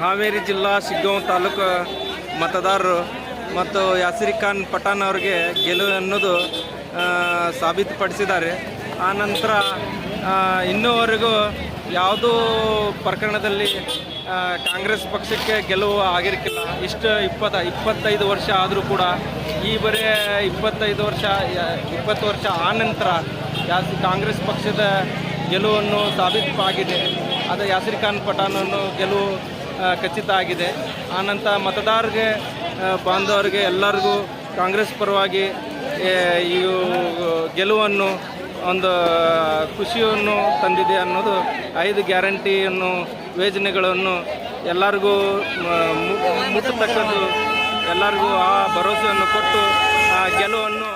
ಹಾವೇರಿ ಜಿಲ್ಲಾ ಶಿಗ್ಗಾಂವ್ ತಾಲೂಕು ಮತದಾರರು ಮತ್ತು ಯಾಸಿರಿ ಖಾನ್ ಪಠಾಣ್ ಅವರಿಗೆ ಗೆಲುವು ಅನ್ನೋದು ಆ, ಸಾಬೀತುಪಡಿಸಿದ್ದಾರೆ. ಆನಂತರ ನಂತರ ಇನ್ನೂವರೆಗೂ ಯಾವುದೂ ಪ್ರಕರಣದಲ್ಲಿ ಕಾಂಗ್ರೆಸ್ ಪಕ್ಷಕ್ಕೆ ಗೆಲುವು ಆಗಿರಕ್ಕಿಲ್ಲ ಇಷ್ಟು ಇಪ್ಪತ್ತ ಇಪ್ಪತ್ತೈದು ವರ್ಷ ಆದರೂ ಕೂಡ ಈ ಬರೀ ಇಪ್ಪತ್ತೈದು ವರ್ಷ ಇಪ್ಪತ್ತು ವರ್ಷ ಆನಂತರ ಯಾಸ್ ಕಾಂಗ್ರೆಸ್ ಪಕ್ಷದ ಗೆಲುವನ್ನು ಸಾಬೀತು ಆಗಿದೆ ಅದು ಯಾಸಿರ್ ಖಾನ್ ಪಠಾಣನ್ನು ಗೆಲುವು ಆ, ಖಚಿತ ಆಗಿದೆ. ಆನಂತರ ಮತದಾರರಿಗೆ ಬಾಂಧವರಿಗೆ ಎಲ್ಲರಿಗೂ ಕಾಂಗ್ರೆಸ್ ಪರವಾಗಿ ಈ ಗೆಲುವನ್ನು, ಒಂದು ಖುಷಿಯನ್ನು ತಂದಿದೆ ಅನ್ನೋದು, ಐದು ಗ್ಯಾರಂಟಿಯನ್ನು, ಯೋಜನೆಗಳನ್ನು ಎಲ್ಲರಿಗೂ ಮುಟ್ಟತಕ್ಕದ್ದು ಎಲ್ಲರಿಗೂ ಆ ಭರವಸೆಯನ್ನು ಕೊಟ್ಟು, ಆ ಗೆಲುವನ್ನು